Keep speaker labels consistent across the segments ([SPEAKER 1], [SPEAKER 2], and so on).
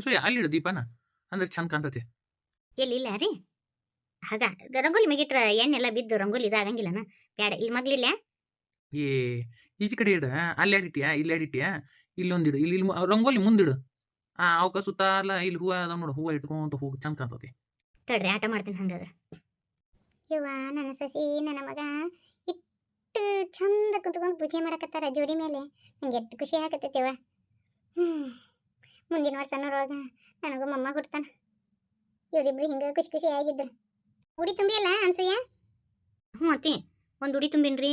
[SPEAKER 1] ಅನ್ಸೂಯ ಅಲ್ಲಿ ಇಡು ದೀಪನ. ಅಂದ್ರೆ ಚಂದ ಕಾಣ್ತತಿ.
[SPEAKER 2] ಎಲ್ಲಿ ಇಲ್ಲ ರೀ? ಹಾಗ ರಂಗೋಲಿ ಮಿಗಿಟ್ರ ಎಣ್ಣೆಲ್ಲ ಬಿದ್ದು ರಂಗೋಲಿ ಇದಾಗಂಗಿಲ್ಲನ? ಬ್ಯಾಡ ಇಲ್ಲಿ ಮಗ್ಲಿಲ್ಲ
[SPEAKER 1] ಏ ಈಚೆ ಕಡೆ ಇಡ. ಅಲ್ಲಿ ಅಡಿಟ್ಯಾ ಇಲ್ಲಿ ಅಡಿಟ್ಯಾ ಇಲ್ಲೊಂದಿಡು ಇಲ್ಲಿ ಇಲ್ಲಿ ರಂಗೋಲಿ ಮುಂದಿಡು ಆ ಅವಕ ಸುತ್ತಾಲ ಇಲ್ಲಿ ಹೂವ ಅದ ನೋಡು ಹೂವ ಇಟ್ಕೊಂತ ಹೋಗಿ ಚಂದ ಕಾಣ್ತತಿ.
[SPEAKER 2] ತಡ್ರಿ ಆಟ ಮಾಡ್ತೀನಿ ಹಂಗಾದ್ರ. ಯವ್ವ ನನ್ನ ಸಸಿ ನನ್ನ ಮಗ ಇಟ್ಟು ಚಂದ ಕುತ್ಕೊಂಡು ಪೂಜೆ ಮಾಡಕತ್ತಾರ ಜೋಡಿ ಮೇಲೆ. ನಂಗೆ ಎಷ್ಟು ಖುಷಿ ಆಗತ್ತೈತಿವ ಹ್ಮ್. ಮುಂದಿನ ವರ್ಷ ನೋಡೊಳಗ ನನಗೂ ಮಮ್ಮ ಹುಡ್ತಾನ ಇವರಿಬ್ರು ಹಿಂಗೆ ಖುಷಿ ಖುಷಿ ಆಗಿದ್ರು. ಉಡಿ ತುಂಬಿ ಅಲ್ಲ ಅನ್ಸೂಯ? ಹ್ಞೂ ಅತ್ತಿ ಒಂದು ಉಡಿ ತುಂಬಿನ್ರಿ.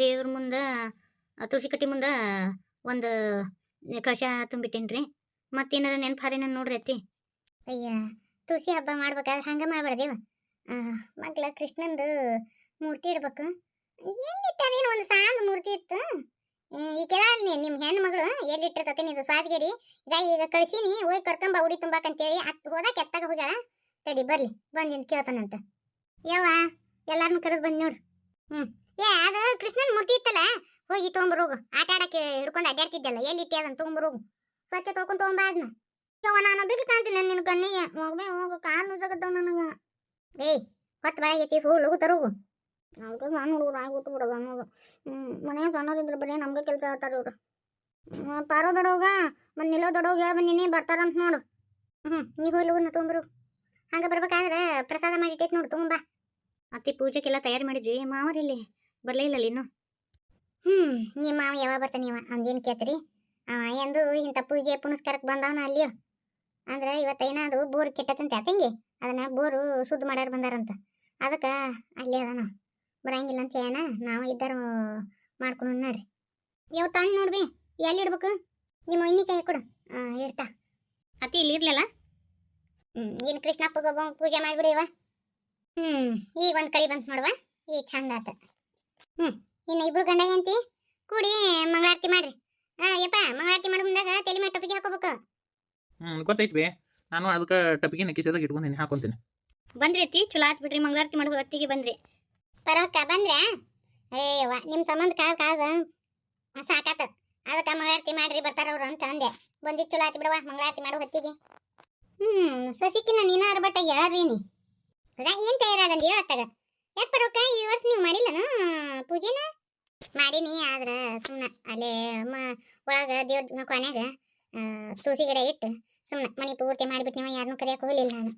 [SPEAKER 2] ದೇವ್ರ ಮುಂದೆ ತುಳಸಿ ಕಟ್ಟಿ ಮುಂದೆ ಒಂದು ಕಳಶ ತುಂಬಿಟ್ಟಿನ್ರಿ. ಮತ್ತೇನಾರ ನೆನಪಾರಿ ನಾನು ನೋಡ್ರಿ ಅತ್ತಿ. ಅಯ್ಯ ತುಳಸಿ ಹಬ್ಬ ಮಾಡ್ಬೇಕಾದ್ರೆ ಹಂಗೆ ಮಾಡ್ಬಾರ್ದೇವ? ಮಗ್ಲ ಕೃಷ್ಣಂದು ಮೂರ್ತಿ ಇಡ್ಬೇಕು. ಏನು ಇಟ್ಟಾರೇನು ಒಂದು ಸಾಂದ್ ಮೂರ್ತಿ ಇತ್ತು? ಈ ಅಲ್ಲಿ ನಿಮ್ಮ ಹೆಣ್ಣು ಮಗಳು ಎಲ್ಲಿಟ್ಟಿರ್ತತೆ ನಿಂದು ಸ್ವಾದಗಿರಿ ಈಗ ಈಗ ಕಳಿಸೀನಿ ಹೋಗಿ ಕರ್ಕೊಂಬ ಉಡಿ ತುಂಬಾಕಂತೇಳಿ ಅತ್ ಹೋದಾಗ ಎತ್ತಾಗ ಹೋಗ್ಯಾಳ. ತಡಿ ಬರ್ಲಿ ಬಂದಿಂದ ಕೇಳ್ತಾನಂತ ಯವ್ವ ಎಲ್ಲಾರನ್ನು ಕರೆದು ಬಂದು ನೋಡು. ಹ್ಮ್. ಏ, ಅದು ಕೃಷ್ಣನ ಮೂರ್ತಿ ಇತ್ತಲ್ಲ? ಹೋಗಿ. ತೊಗೊಂಬರೋಗು ಆಟ ಆಡಕ್ಕೆ ಹಿಡ್ಕೊಂಡು ಅಡ್ಡಾಡ್ತಿದ್ದಲ್ಲ ಎಲ್ಲಿಟ್ಟಿ ಅದನ್ನ ಹೋಗು. ಸ್ವಚ್ಛ ತೊಳ್ಕೊಂಡು ತೊಗೊಂಬ ಅದನ್ನ ಯವ್ವ, ನಾನು ಬೇಕು ಕಾಣ್ತೀನಿ ನಿನ್ನ ಕಣ್ಣಿಗೆ. ಹೋಗ್ಬೇ ಹೋಗು, ಕಾಲು ನನಗೆ. ಏಯ್, ಹೊತ್ತು ಬೆಳಗ್ಗೆ ಐತಿ ಹೂ ಲಗು, ತರೋಗು. ಅವ್ರಿಗೆ ಸಣ್ಣ ಹುಡುಗರು ಆಗ್ಬಿಟ್ಟು ಬಿಡೋದು ಅನ್ನೋದು. ಹ್ಞೂ ಮನೆಯ ಸಣ್ಣರಿದ್ರೆ ಬರೀ ನಮ್ಗೆ ಕೆಲಸ ಹೇಳ್ತಾರೆ ಇವ್ರು. ಪಾರೋ ದೊಡವಾಗ ಮತ್ತು ನಿಲ್ಲೋ ದೊಡವಾಗ ಹೇಳಿ ಬಂದಿನಿ ಬರ್ತಾರಂತ ನೋಡು. ಹ್ಞೂ ನೀವು ಹೋಗಿ ಲಗುನ ತೊಗೊಂಬರು. ಹಂಗೆ ಬರ್ಬೇಕಾದ್ರೆ ಪ್ರಸಾದ ಮಾಡಿಟ್ಟೈತೆ ನೋಡು ತೊಗೊಂಬ ಅತ್ತಿ ಪೂಜೆಗೆಲ್ಲ ತಯಾರು ಮಾಡಿದ್ವಿ ಮಾವರಿಲ್ಲಿ ಬರಲೇ ಬರಲಿಲ್ಲ ಇನ್ನು. ಹ್ಞೂ ನಿಮ್ಮ ಮಾವ ಯಾವಾಗ ಬರ್ತಾನೆ ಇವ? ಅವ್ನೇನು ಕೇಳ್ತೀರಿ? ಅವ ಎಂದು ಇಂಥ ಪೂಜೆ ಪುನಸ್ಕಾರಕ್ಕೆ ಬಂದವನ ಅಲ್ಲಿಯೋ. ಅಂದ್ರೆ ಇವತ್ತೇನಾದ್ರು ಬೋರ್ ಕೆಟ್ಟತಂತೆ ತಂಗಿ? ಅದನ್ನ ಬೋರು ಶುದ್ಧ ಮಾಡ್ಯಾರ ಬಂದಾರಂತ. ಅದಕ್ಕೆ ಅಲ್ಲೇ ಅದಾನ. ಬರಂಗಿಲ್ಲ ಅಂತ ಏನ ನಾವು ಇದ್ದಾರು ಮಾಡ್ಕೊಂಡು ನೋಡ್ರಿ. ಯಾವ ತಾಂಡ್ ನೋಡ್ರಿ ಎಲ್ಲಿ ಇಡ್ಬೇಕು? ನಿಮ್ಮ ಒಯ್ನಿ ಕೈ ಕೊಡು. ಆ ಇಡ್ತಾ. ಅತಿ ಇಲ್ಲಿ ಇರ್ಲಿಲ್ಲ? ಹ್ಮ್ ಏನು ಕೃಷ್ಣಪ್ಪ ಪೂಜೆ ಮಾಡಿಬಿಡಿವ ಹ್ಮ್ ಈಗ ಒಂದ್ ಕಡೆ ಬಂತು ನೋಡುವ. ಈ ಚಂದ ಆತ. ಹ್ಞೂ ಇನ್ನು ಇಬ್ರು ಗಂಡ ಹೆಂಡತಿ ಕೂಡಿ ಮಂಗಳಾರತಿ ಮಾಡ್ರಿ. ಹಾಂ ಯಪ್ಪ ಮಂಗಳಾರತಿ ಮಾಡೋ ಮುಂದಾಗ ತಲೆ ಮೇಲೆ ಟೊಪಿಗೆ ಹಾಕೋಬೇಕು.
[SPEAKER 1] ಹ್ಮ್ ಗೊತ್ತೈತಿ ನಾನು ಅದಕ್ಕೆ ಟಪಿಗೆ ನಕ್ಕಿಸದಾಗ ಇಟ್ಕೊಂತೀನಿ ಹಾಕೊಂತೀನಿ.
[SPEAKER 2] ಬಂದ್ರಿ ಅತ್ತಿ ಚಲೋ ಆತ್ ಬಿಡ್ರಿ ಮಂಗಳಾರತಿ ಮಾಡೋ ಹೊತ್ತಿಗೆ ಬಂದ್ರಿ. ಪರವಕ್ಕ ಬಂದ್ರ ಏಯವ್ವ ನಿಮ್ಮ ಸಂಬಂಧ ಕಾದು ಕಾದು ಸಾಕಾತ. ಅದಕ್ಕೆ ಮಂಗಳಾರತಿ ಮಾಡ್ರಿ, ಬರ್ತಾರ ಅವ್ರು ಅಂತ ಅಂದೆ. ಬಂದಿ ಚಲೋ ಆಯ್ತು ಬಿಡವ ಮಂಗಳಾರತಿ ಮಾಡೋ ಹೊತ್ತಿಗೆ. ಹ್ಮ್ ಸಸಿಕಿನ ನೀನ ಅರ್ಬಟ್ಟ ನೀ. ಅದ ಏನು ತಯಾರಾಗಂದು ಹೇಳತ್ತಾಗ. ಯಾಕೆ ಪರವಕ್ಕ ಈ ವರ್ಷ ನೀವು ಮಾಡಿಲ್ಲನು ಪೂಜೆನ? ಮಾಡೀನಿ, ಆದ್ರ ಸುಮ್ಮನೆ ಅಲ್ಲೇ ಮ, ಒಳಗ ದೇವ್ರ ಕೊನೆಗೆ ತುಳಸಿ ಗಿಡ ಇಟ್ಟು ಸುಮ್ಮನೆ ಮನೆ ಪೂರ್ತಿ ಮಾಡಿಬಿಟ್ಟು ನೀವು ಯಾರನ್ನೂ ಕರೆಯಕ್ಕೆ ಹೋಗಲಿಲ್ಲ ನಾನು.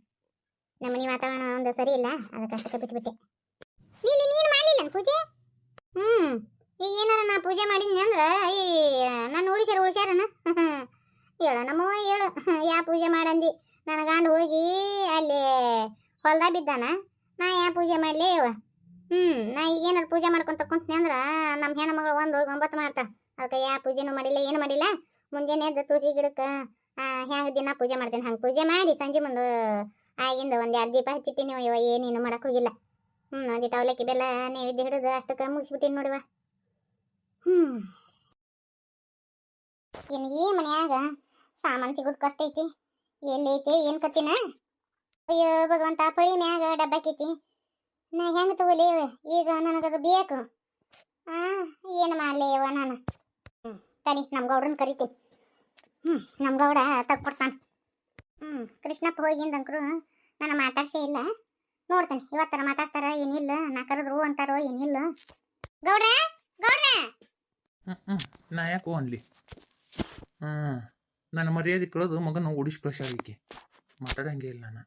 [SPEAKER 2] ನಮ್ಮ ಮನೆ ವಾತಾವರಣ ಒಂದು ಸರಿ ಇಲ್ಲ, ಅದಕ್ಕೆ ಅಷ್ಟಕ್ಕೆ ಬಿಟ್ಬಿಟ್ಟೆ. ನೀನು ನೀನು ಮಾಡಲಿಲ್ಲ ಪೂಜೆ ಹ್ಮ್, ಈಗ ಏನಾರ ನಾ ಪೂಜೆ ಮಾಡಿದ್ನಿ ಅಂದ್ರೆ ಅಯ್ಯ ನಾನು ಉಳಿಸ್ಯಾರ ಉಳಿಸ್ಯಾರನ ಹೇಳ ನಮ್ಮವ್ವ ಹೇಳು, ಯಾ ಪೂಜೆ ಮಾಡಂದಿ? ನನ್ನ ಗಂಡ ಹೋಗಿ ಅಲ್ಲಿ ಹೊಲ್ದಾಗ ಬಿದ್ದಾನ. ನಾ ಯಾ ಪೂಜೆ ಮಾಡಲಿ ಇವ ಹ್ಮ್, ನಾ ಈಗ ಏನಾರ ಪೂಜೆ ಮಾಡ್ಕೊಂತ ಕುಂತ್ನಿ ಅಂದ್ರೆ, ನಮ್ಮ ಹೆಣ್ಣು ಮಗಳು ಒಂದು ಒಂಬತ್ತು ಮಾಡ್ತಾಳೆ. ಅದಕ್ಕೆ ಯಾ ಪೂಜೆನೂ ಮಾಡಿಲ್ಲ, ಏನು ಮಾಡಿಲ್ಲ. ಮುಂಜಾನೆ ಎದ್ದು ತುಳಸಿ ಗಿಡಕ್ಕೆ ಹೆಂಗೆ ದಿನ ಪೂಜೆ ಮಾಡ್ತೀನಿ. ಹಂಗೆ ಪೂಜೆ ಮಾಡಿ ಸಂಜೆ ಮುಂದೆ, ಆಗಿಂದ ಒಂದು ಎರಡು ದೀಪ ಹಚ್ಚಿಟ್ಟಿನಿ ಇವ ಏನೇನು ಮಾಡಕ್ ಹ್ಮ್ ಒಂದಿಟ್ಟು ಅವಲಕ್ಕಿ ಬೆಲ್ಲ ನೈವೇದ್ಯ ಹಿಡಿದು ಅಷ್ಟಕ್ಕೆ ಮುಗಿಸ್ಬಿಟ್ಟಿನಿ ನೋಡುವ. ಹ್ಮ್. ಈ ಮನ್ಯಾಗ ಸಾಮಾನು ಸಿಗೋದು ಕಷ್ಟ ಐತಿ. ಎಲ್ಲೈತಿ ಏನ್ ಕತ್ತಿನ? ಅಯ್ಯೋ, ಭಗವಂತ ಪಳಿ ಮ್ಯಾಗ ಡಬ್ಬಾಕೈತಿ ನಾ ಹೆಂಗ್ ತಗೋಲಿ, ಈಗ ನನಗದು ಬೇಕು. ಆ, ಏನು ಮಾಡ್ಲಿ ಅವ ನಾನು ಹ್ಞೂ ನಮ್ಮ ಗೌಡನ್ ಕರಿತೀನಿ. ಹ್ಮ್ ನಮ್ಮ ಗೌಡ ತಕ್ಕೊಡ್ತಾನ ಹ್ಮ್, ಕೃಷ್ಣಪ್ಪ ಹೋಗಿಂದಂಕ್ರು ನಾನು ಮಾತಾಡ್ಸೇ ಇಲ್ಲ. ನೋಡ್ತೇನೆ. ಇವತ್ತರ ಮಾತಾಡ್ತಾರ ಏನಿಲ್ಲ ನಾ ಕರೆದ್ರು ಅಂತಾರೋ ಏನಿಲ್ಲ ಗೌಡ್ರೆ ಗೌಡ್ರೆ!
[SPEAKER 1] ಹ್ಮ್ ನಾ ಯಾಕೋ ಅನ್ಲಿ? ಹಾಂ ನನ್ನ ಮರ್ಯಾದೆ ಕಳೆದು ಮಗನ ಓಡಿಸಿ ಕಳ್ಸಾಳಿಕೆ ಮಾತಾಡಂಗೆ ಇಲ್ಲ ನಾನು.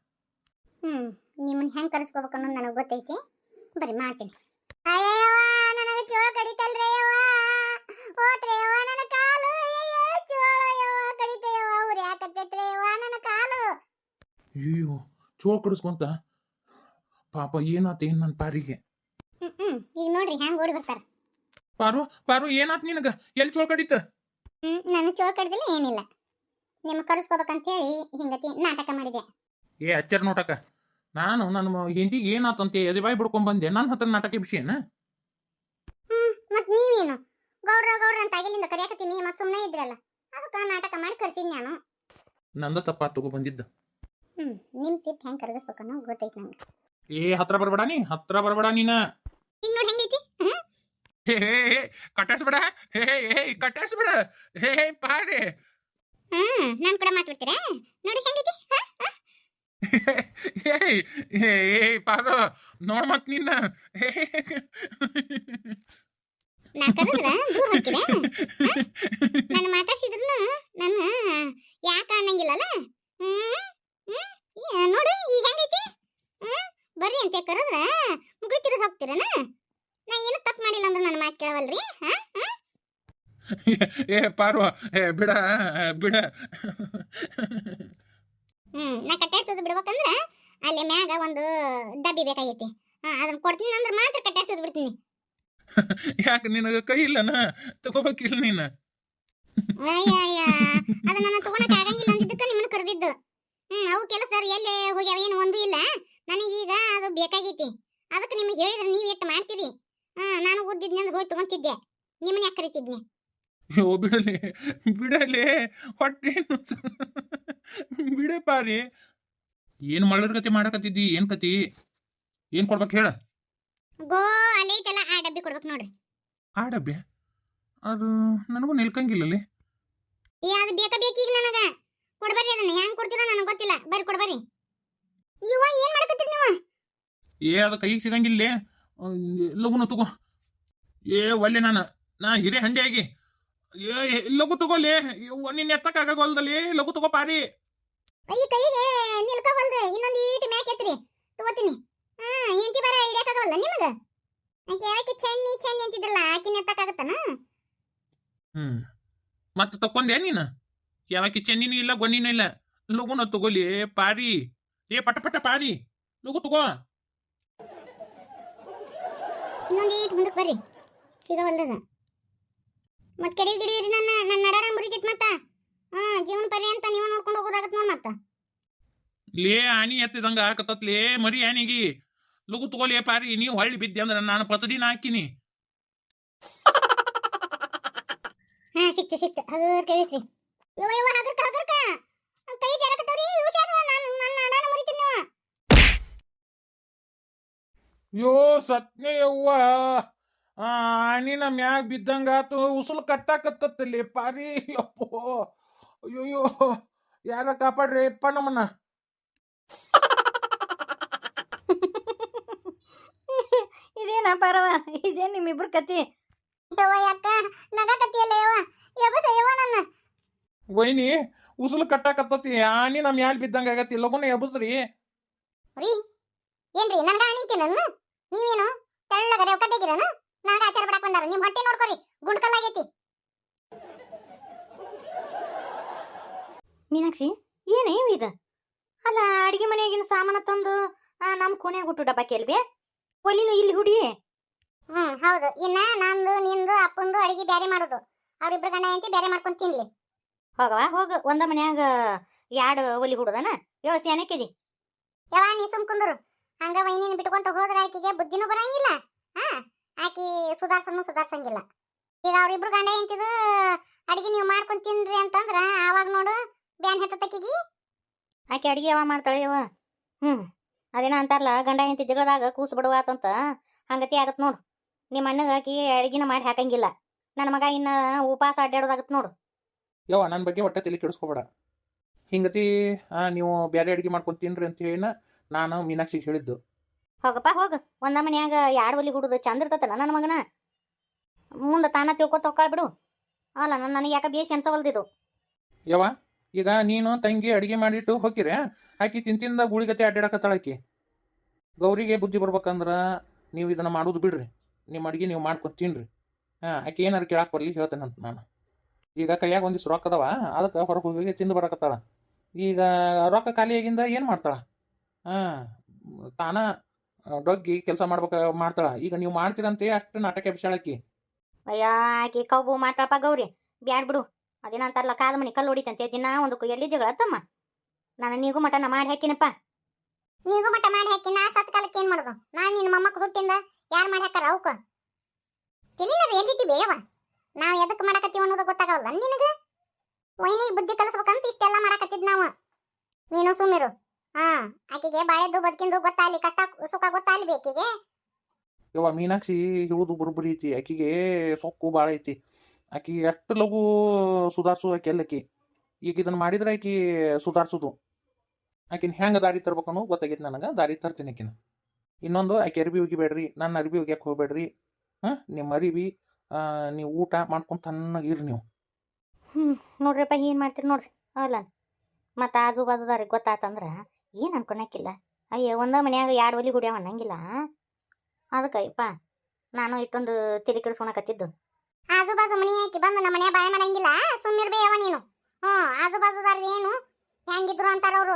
[SPEAKER 2] ಹ್ಮ್ ನಿಮ್ಮನ್ನ ಹೆಂಗ್ ಕರೆಸ್ಕೋಬೇಕು ಅನ್ನೋದು ನನಗೆ ಗೊತ್ತೈತಿ. ಬರೀ ಮಾಡ್ತೀನಿ. ಅಯ್ಯವ್ವ ನನಗೆ ಚೋಳ ಕಡಿತಲ್ರಿ ಯವ್ವ. ಹೋತ್ರಿ ಯವ್ವ ನನ್ನ ಕಾಲು. ಅಯ್ಯೋ ಚೋಳ ಅಯ್ಯೋ ಕಡಿತಯ್ಯವ್ವ ಉರಿ ಹಾಕತ್ತೈತ್ರಿ ಯವ್ವ ನನ್ನ ಕಾಲು.
[SPEAKER 1] ಅಯ್ಯೋ ಚೋಳ ಕಡಿಸ್ಕೊಂತ? ಪಾಪ ಏನಾತ ಏನ್ ನನ್ನ ಪಾರಿಗೆ?
[SPEAKER 2] ಹ್ಮ್ ಈಗ ನೋಡ್ರಿ ಹ್ಯಾಂಗ್ ಓಡಿ ಬರ್ತಾರ.
[SPEAKER 1] ಪಾರು ಪಾರು ಏನಾತ್ ನಿನಗ? ಎಲ್ಲಿ ಚೋಳ ಕಡಿತ?
[SPEAKER 2] ಹ್ಮ್ ನನಗೆ ಚೋಳ ಕಡ್ದಿಲ್ಲ ಏನಿಲ್ಲ. ನಿಮ್ಮ ಕರೆಸ್ಕೋಬೇಕಂತ ಹೇಳಿ ಹಿಂಗತಿ ನಾಟಕ ಮಾಡಿದೆ.
[SPEAKER 1] ಏ ಅಚ್ಚರ ನೋಟಕ. ನಾನು ನನ್ನ ಹೆಂಡತಿಗೆ ಏನಾತಂತೆ ಎದೆ ಬಾಯಿ ಬಿಡ್ಕೊಂಡ್ ಬಂದೆ. ನನ್ನ ಹತ್ರ ನಾಟಕ ವಿಷಯನ?
[SPEAKER 2] ಹ್ಮ್ ಮತ್ ನೀವೇನು? ಗೌಡ್ರ ಗೌಡ್ರ ಅಂತ ಆಗಿಲಿಂದ ಕರಿಯಾಕತ್ತೀನಿ ಮತ್ ಸುಮ್ಮನೆ ಇದ್ರಲ್ಲ. ಅದಕ್ಕ ನಾಟಕ ಮಾಡಿ ಕರ್ಸಿದ್ ನಾನು.
[SPEAKER 1] ನಂದ ತಪ್ಪ ತಗೋ ಬಂದಿದ್ದ.
[SPEAKER 2] ಹ್ಮ್ ನಿಮ್ ಸಿಟ್ ಹೆಂಗ್ ಕರಗಿಸ್ಬೇಕನ್ನೋ ಗೊತ್ತೈತಿ ನಂಗೆ
[SPEAKER 1] ಏ ಹತ್ರ ಬರಬೇಡ ನೀ ಹತ್ರ ಬರಬೇಡ ನೀನ
[SPEAKER 2] ಈಗ ನೋಡಿ ಹೆಂಗೈತಿ
[SPEAKER 1] ಹೇ ಹೇ ಹೇ ಕಟ್ಟಾಸ್ಬೇಡ ಹೇ ಹೇ ಹೇ ಕಟ್ಟಾಸ್ಬೇಡ ಹೇ ಹೇ ಪಾಡಿ
[SPEAKER 2] ಹ್ಮ್ ನಾನ್ ಕೂಡ ಮಾತಾಡ್ತೀರಾ ನೋಡಿ ಹೆಂಗೈತಿ ಹಾ
[SPEAKER 1] ಏಯ್ ಹೇ ಪಾರು ನೋಡ್ ಮತ್ ನಿನ್ನ
[SPEAKER 2] ನಾ ಕರೆದ್ರ ದೂರ ಹೋಗ್ತೀರಾ ನಾನು ಮಾತಾಡ್ಸಿದ್ರು ನನ್ನ ಯಾಕ ಅನ್ನಂಗಿಲ್ಲಲ್ಲ ಹ್ಮ್ ಹ್ಮ್ ಏ, ನೋಡು ಈಗ ಹೆಂಗೈತಿ ಹ್ಮ್ ಬರ್ರಿ ಅಂತ ಕರೆದ್ರ ಮುಗುಳಿ ತಿರುಗಿ ಹೋಗ್ತೀರನ ನಾ ಏನು ತಪ್ಪು ಮಾಡಿಲ್ಲ ಅಂದ್ರೆ ನನ್ನ ಮಾತು ಕೇಳವಲ್ರಿ ಹಾ ಹಾ?
[SPEAKER 1] ಏ ಪಾರ್ವ ಏ ಬಿಡ ಬಿಡ.
[SPEAKER 2] ಹ್ಮ್ ನಾ ಕಟ್ಟಾಡ್ಸೋದು ಬಿಡ್ಬೇಕಂದ್ರ ಅಲ್ಲಿ ಮ್ಯಾಗ ಒಂದು ಡಬ್ಬಿ ಬೇಕಾಗೈತಿ. ಹಾ ಅದನ್ನ ಕೊಡ್ತೀನಿ ಅಂದ್ರೆ ಮಾತ್ರ ಕಟ್ಟಾಡ್ಸೋದು ಬಿಡ್ತೀನಿ.
[SPEAKER 1] ಯಾಕೆ ನಿನಗ ಕೈ ಇಲ್ಲನ? ತಗೋಬೇಕಿಲ್ಲ ನೀನ?
[SPEAKER 2] ಅಯ್ಯಯ್ಯ ಅದು ನನ್ನ ತಗೋಣಕ್ಕೆ ಆಗಂಗಿಲ್ಲ ಅಂದಿದ್ದಕ್ಕೆ ನಿಮ್ಮನ್ನ ಕರೆದಿದ್ದು. ಹ್ಮ್ ಅವು ಕೆಲಸ ಎಲ್ಲಿ ಹೋಗ್ಯಾವ ಏನು ಒಂದು ಇಲ್ಲ. ನನಗೀಗ ಅದು ಬೇಕಾಗೈತಿ. ಅದಕ್ಕೆ ನಿಮಗೆ ಹೇಳಿದ್ರೆ ನೀವು ಎಷ್ಟು ಮಾಡ್ತೀರಿ? ಹಾ ನಾನು ಓದಿದ್ನಿ ಅಂದ್ರೆ ಹೋಗಿ ತಗೊಂತಿದ್ದೆ. ನಿಮ್ಮನ್ನ ಯಾಕೆ ಕರಿತಿದ್ನಿ?
[SPEAKER 1] ಅಯ್ಯೋ ಬಿಡಲಿ ಬಿಡಲೆ ಹೊಟ್ಟೆ ಬಿಡಪ್ಪ ಬಿಡ ಪಾರಿ ಏನು ಮಾಡೋರ್ ಕತಿ ಮಾಡಕತ್ತಿದ್ದಿ? ಏನು ಕತಿ? ಏನು ಕೊಡ್ಬೇಕು ಹೇಳ.
[SPEAKER 2] ಗೋ ಅಲ್ಲಿ ಐತಲ್ಲ ಆ ಡಬ್ಬಿ ಕೊಡ್ಬೇಕು ನೋಡ್ರಿ
[SPEAKER 1] ಆ ಡಬ್ಬಿ? ಅದು ನನಗೂ ನಿಲ್ಕಂಗಿಲ್ಲಲ್ಲಿ.
[SPEAKER 2] ಏ ಅದು ಬೇಕಾ ಬೇಕೀಗ ನನಗ. ಕೊಡ್ಬರ್ರಿ ಅದನ್ನ. ಹೆಂಗ್ ಕೊಡ್ತೀರೋ ನನಗೆ ಗೊತ್ತಿಲ್ಲ. ಬರ್ರಿ ಕೊಡ್ಬರ್ರಿ ಇವ ಏನ್ ಮಾಡಕತ್ತೀರಿ ನೀವು?
[SPEAKER 1] ಏ ಅದು ಕೈಗೆ ಸಿಗಂಗಿಲ್ಲ. ಲಗುನ ತಗೋ. ಏ ಒಲ್ಲೆ ನಾನು. ನಾ ಹಿರೇ ಹಂಡೆ ಆಗಿ. ಏ ಲಘು ತಗೋಲಿ ನಿನ್ನ ಎತ್ತಕ್ಕಾಗಲ್ದಲ್ಲಿ ಲಘು ತಗೋ ಪಾರಿ.
[SPEAKER 2] ಅಯ್ಯ ಕೈಗೆ ನಿಲ್ಕವಲ್ದು ಇನ್ನೊಂದು ಈಟ್ ಮ್ಯಾಕ್ ಎತ್ರಿ. ತಗೋತೀನಿ. ಹಾ ಎಂಟಿ ಬರ ಹಿಡಿಯಕ್ಕಾಗವಲ್ಲ ನಿಮಗ? ಆಕೆ ಯಾಕೆ ಚೆನ್ನಿ ಚೆನ್ನಿ ಅಂತಿದ್ರಲ್ಲ ಆಕಿನ ಎತ್ತಕ್ಕಾಗತ್ತನ
[SPEAKER 1] ಹ್ಮ್. ಮತ್ತೆ ತಕೊಂಡೆ ನೀನು? ಯಾವಕ್ಕೆ ಚೆನ್ನಿನೂ ಇಲ್ಲ ಗೊನ್ನಿನೂ ಇಲ್ಲ. ಲಗುನ ತಗೋಲಿ ಪಾರಿ. ಏ ಪಟ ಪಟ ಪಾರಿ. ಲಘು ತಗೋ.
[SPEAKER 2] ಇನ್ನೊಂದು ಈಟ್ ಮುಂದಕ್ಕೆ ಬರ್ರಿ. ಸಿಗವಲ್ದದ. ಮತ್ ಕೆಡಿ ಗಿಡಿರಿ ನನ್ನ ನನ್ನ ನಡಾರ ಮುರಿತೈತ್ ಮತ್ತ? ಹಾ ಜೀವನ ಅಂತ ನೀವು ನೋಡ್ಕೊಂಡು ಹೋಗೋದಾಗತ್ ನೋಡ್ ಮತ್ತ.
[SPEAKER 1] ಲೇ ಆನಿ ಎತ್ತಿದಂಗ ಆಕತ್ತತ್ಲೇ ಮರಿ ಆನಿಗಿ. ಲುಗು ತಗೋಲಿ ಪಾರಿ ನೀ ಹೊಳ್ಳಿ ಬಿದ್ದೆ ಅಂದ್ರೆ ನಾನು ಪಚಡಿನ ಹಾಕಿನಿ.
[SPEAKER 2] ಹಾ ಸಿಕ್ತು ಸಿಕ್ತು. ಅದು ಕೇಳಿಸ್ರಿ. ಯವ್ವ ಯವ್ವ ಹಗರ್ಕ ಹಗರ್ಕ. ಕೈ ಜರಕತ್ತವ್ರಿ ಹುಷಾರ ನಾನು ನನ್ನ ನಡಾರ ಮುರಿತೀನಿ ನೀವು.
[SPEAKER 1] ಯೋ ಸತ್ನೆ ಯವ್ವ. ಆ ಆನಿನ ಮ್ಯಾಗ ಬಿದ್ದಂಗಾತು ಉಸುಲು ಕಟ್ಟಾಕತ್ತಲ್ಲಿ ಪಾರಿ ಅಪ್ಪೋ ಅಯ್ಯೋ ಯಾರ ಕಾಪಾಡ್ರಿ ಅಪ್ಪ ನಮ್ಮನ್ನ.
[SPEAKER 3] ಇದೇನ ಪರವ ಇದೇನ್ ನಿಮ್ಮಿಬ್ರು ಕತಿ?
[SPEAKER 2] ಯಾಕ ನಗಕತ್ತಿಯಲ್ಲ ಯವ್ವ? ಯಬ್ಬಸ ಯವ ನನ್ನ.
[SPEAKER 1] ವೈನಿ ಉಸುಲು ಕಟ್ಟಾಕತ್ತತಿ ಆನಿ ನಮ್ಮ ಮ್ಯಾಲ್ ಬಿದ್ದಂಗ ಆಗತಿ ಲಗುನ ಎಬಸ್ರಿ.
[SPEAKER 2] ರೀ ಏನ್ರಿ ನನ್ಗ ಆಣಿಂತೀನಿ ನೀವೇನು ತೆಳ್ಳಗಡೆ ಒಕ್ಕಟ್ಟಿಗಿರನು ನನಗ ಆಚಾರ ಬಿಡಕ್ ಬಂದಾರ. ನಿಮ್ ಹೊಟ್ಟೆ ನೋಡ್ಕೊರಿ ಗುಂಡ್ಕಲ್ಲಾಗೈತಿ
[SPEAKER 3] ಮೀನಾಕ್ಷಿ ಏನೇ ಇದು? ಅಲ್ಲ ಅಡಿಗೆ ಮನೆಯಾಗಿನ ಸಾಮಾನ ತಂದು ನಮ್ಮ ನಮ್ ಕೋಣೆಯಾಗ ಹುಟ್ಟು ಡಬ್ಬ ಕೆಲ್ಬೆ ಒಲಿನು ಇಲ್ಲಿ ಹುಡಿ
[SPEAKER 2] ಹ್ಮ್ ಹೌದು. ಇನ್ನ ನಂದು ನಿಂದು ಅಪ್ಪಂದು ಅಡಿಗೆ ಬೇರೆ ಮಾಡೋದು. ಅವ್ರಿಬ್ರು ಗಂಡ ಹೆಂಡತಿ ಬ್ಯಾರೆ ಮಾಡ್ಕೊಂಡ್ ತಿನ್ಲಿ.
[SPEAKER 3] ಹೋಗವ ಹೋಗ. ಒಂದ ಮನ್ಯಾಗ ಎರಡು ಒಲಿ ಹುಡುದನ? ಏಳು ಏನಕ್ಕಿದಿ
[SPEAKER 2] ಯಾವ ನೀ ಸುಮ್ ಕುಂದರು. ಹಂಗ ವೈನಿನ ಬಿಟ್ಕೊಂತ ಹೋದ್ರ ಆಕಿಗೆ ಬುದ್ಧಿನೂ ಬರಂಗಿಲ್ಲ. ಹಾ? ಆಕಿ ಸುಧಾರ್ಸನು ಸುಧಾರ್ಸಂಗಿಲ್ಲ. ಈಗ ಅವ್ರಿಬ್ರು ಗಂಡ ಹೆಂಡತಿದು ಅಡಿಗೆ ನೀವು ಮಾಡ್ಕೊಂಡು ತಿನ್ರಿ ಅಂತಂದ್ರ ಆವಾಗ ನೋಡು ಬ್ಯಾನ್ ಹತ್ತಕಿಗಿ
[SPEAKER 3] ಆಕೆ ಅಡಿಗೆ ಯಾವ ಮಾಡ್ತಾಳೆ ಇವ ಹ್ಮ್ ಅದೇನ ಅಂತಾರಲ್ಲ ಗಂಡ ಹೆಂಡತಿ ಜಗಳದಾಗ ಕೂಸು ಬಿಡುವಾತಂತ ಹಂಗತಿ ಆಗತ್ ನೋಡು. ನಿಮ್ಮ ಅಣ್ಣಗ ಆಕಿ ಅಡಿಗೆನ ಮಾಡಿ ಹಾಕಂಗಿಲ್ಲ. ನನ್ನ ಮಗ ಇನ್ನ ಉಪವಾಸ ಅಡ್ಡಾಡೋದಾಗತ್ ನೋಡು.
[SPEAKER 1] ಯವ್ವ ನನ್ನ ಬಗ್ಗೆ ಹೊಟ್ಟೆ ತಲೆ ಕೆಡಿಸ್ಕೋಬೇಡ. ಹಿಂಗತಿ ಆ ನೀವು ಬೇರೆ ಅಡಿಗೆ ಮಾಡ್ಕೊಂಡು ತಿನ್ರಿ ಅಂತ ಹೇಳಿನ ನಾನು ಮೀನಾಕ್ಷಿಗೆ ಹೇಳಿದ್ದು.
[SPEAKER 3] ಹೋಗಪ್ಪ, ಹೋಗ. ಒಂದ ಮನ್ಯಾಗ ಎರಡು ಒಲಿ ಹುಡುದು ಚಂದ ಇರ್ತತಲ್ಲ ನನ್ನ ಮಗನ? ಮುಂದೆ ತಾನ ತಿಳ್ಕೊತ ಹೊಕ್ಕಾಳ ಬಿಡು. ಅಲ್ಲ ನನ್ನ ನನಗೆ ಯಾಕೆ ಬೇಸ್ ಅನ್ಸವಲ್ದಿದು
[SPEAKER 1] ಯವ್ವ, ಈಗ ನೀನು ತಂಗಿ ಅಡಿಗೆ ಮಾಡಿಟ್ಟು ಹೋಗಿರೆ ಆಕಿ ತಿಂತಿಂದ ಗುಳಿಗತೆ ಅಡ್ಡಾಡಕತ್ತಳಕಿ ಗೌರಿಗೆ ಬುದ್ಧಿ ಬರ್ಬೇಕಂದ್ರ ನೀವು ಇದನ್ನ ಮಾಡೋದು ಬಿಡ್ರಿ. ನಿಮ್ಮ ಅಡಿಗೆ ನೀವು ಮಾಡ್ಕೊಂಡು ತಿನ್ರಿ. ಹಾಂ, ಆಕಿ ಏನಾರು ಕೇಳಕ್ಕೆ ಬರ್ಲಿ ಹೇಳ್ತೇನಂತ ನಾನು. ಈಗ ಕೈಯಾಗ ಒಂದಿಷ್ಟು ರೊಕ್ಕ ಅದಾವ, ಅದಕ್ಕೆ ಹೊರಗೆ ಹೋಗಿ ತಿಂದು ಬರಕತ್ತಾಳ. ಈಗ ರೊಕ್ಕ ಖಾಲಿಯಾಗಿಂದ ಏನು ಮಾಡ್ತಾಳ? ಹಾಂ, ತಾನ ಡೊಗ್ಗಿ ಕೆಲಸ ಮಾಡ್ಬೇಕ ಮಾಡ್ತಾಳ. ಈಗ ನೀವು ಮಾಡ್ತೀರಂತೆ ಅಷ್ಟು ನಾಟಕ ಬಿಸಾಳಕ್ಕಿ
[SPEAKER 3] ಅಯ್ಯ ಆಕಿ ಕಬ್ಬು ಮಾಡ್ತಾಳಪ್ಪ ಗೌರಿ. ಬ್ಯಾಡ್ ಬಿಡು. ಅದೇನ ಅಂತಾರಲ್ಲ ಕಾದ ಮನಿ ಕಲ್ಲು ಹೊಡಿತಂತೆ. ದಿನ ಒಂದು ಎಲ್ಲಿ ಜಗಳ ತಮ್ಮ ನಾನು ನೀಗೂ ಮಟನ ಮಾಡಿ ಹಾಕಿನಪ್ಪ.
[SPEAKER 2] ನೀಗೂ ಮಟ ಮಾಡಿ ಹಾಕಿ ನಾ ಸತ್ ಕಾಲಕ್ಕೆ ಏನ್ ಮಾಡೋದು? ನಾ ನಿನ್ನ ಮೊಮ್ಮಕ್ಳು ಹುಟ್ಟಿಂದ ಯಾರು ಮಾಡಿ ಹಾಕಾರ ಅವಕ್ಕ ತಿಳಿನದು ಎಲ್ಲಿಟ್ಟಿ ಬೇಯವ ನಾವು ಎದಕ್ಕೆ ಮಾಡಕತ್ತೀವಿ ಅನ್ನೋದು ಗೊತ್ತಾಗವಲ್ಲ ನಿನಗೆ? ವೈನಿಗೆ ಬುದ್ಧಿ ಕಲಿಸ್ಬೇಕಂತ ಇಷ್ಟೆಲ್ಲ ಮಾಡಕತ್ತಿದ್ ನಾವು. ನೀನು ಸುಮ್ಮಿರು ಹಾ ಆಕಿಗೆ ಬಾಳೆದು ಬದುಕಿಂದು ಗೊತ್ತಾಗ್ಲಿ ಕಷ್ಟ ಸುಖ ಗೊತ್ತಾಗ್ಲಿ ಬೇಕಿಗೆ?
[SPEAKER 1] ಯವ್ವ ಮೀನಾಕ್ಷಿ ಹೇಳುದು ಬರೋಬ್ಬರಿ ಐತಿ ಆಕಿಗೆ ಸೊಕ್ಕು ಭಾಳ ಐತಿ. ಆಕಿ ಎಷ್ಟು ಲಘು ಸುಧಾರಿಸು ಆಕಿ ಎಲ್ಲಕಿ ಈಗ ಇದನ್ನ ಮಾಡಿದ್ರೆ ಆಕಿ ಸುಧಾರಿಸೋದು. ಆಕಿನ ಹೆಂಗೆ ದಾರಿ ತರ್ಬೇಕನ್ನೋ ಗೊತ್ತಾಗೈತಿ ನನಗೆ ದಾರಿ ತರ್ತೀನಿ ಆಕಿನ. ಇನ್ನೊಂದು ಆಕೆ ಅರ್ಬಿ ಒಗಿಬೇಡ್ರಿ ನನ್ನ ಅರ್ಬಿ ಒಗ್ಯಾಕೆ ಹೋಗ್ಬೇಡ್ರಿ. ಹಾಂ ನಿಮ್ಮ ಅರಿವಿ ನೀವು ಊಟ ಮಾಡ್ಕೊಂಡು ತಣ್ಣಗೆ ಇರ್ರಿ ನೀವು.
[SPEAKER 3] ಹ್ಞೂ ನೋಡ್ರಿಪ್ಪ ಏನು ಮಾಡ್ತೀರಿ ನೋಡ್ರಿ ಅಲ್ಲ. ಮತ್ತೆ ಆಜು ಬಾಜು ಬಾಜುದವ್ರಿಗೆ ಗೊತ್ತಾತಂದ್ರೆ ಏನು ಅನ್ಕೊಳಕ್ಕಿಲ್ಲ ಅಯ್ಯೋ, ಒಂದೇ ಮನ್ಯಾಗ ಎರಡು ಒಲಿ ಗುಡಿಯಾವ ಅನ್ನಂಗಿಲ್ಲ ಅದಕ್ಕಯ್ಯಪ್ಪ ನಾನು ಇಟ್ಟೊಂದು ತಲೆ ಕೆಡಿಸ್ಕೊಳಕತ್ತಿದ್ದು
[SPEAKER 2] ಆಜು ಬಾಜು ಮನಿ ಆಕಿ ಬಂದು ನಮ್ಮ ಮನೆ ಬಾಳೆ ಮಾಡಂಗಿಲ್ಲ ಸುಮ್ಮಿರ್ಬೇಯವ ನೀನು. ಹ್ಞೂ ಆಜು ಬಾಜುದಾರ ಏನು ಹೆಂಗಿದ್ರು ಅಂತಾರ ಅವರು.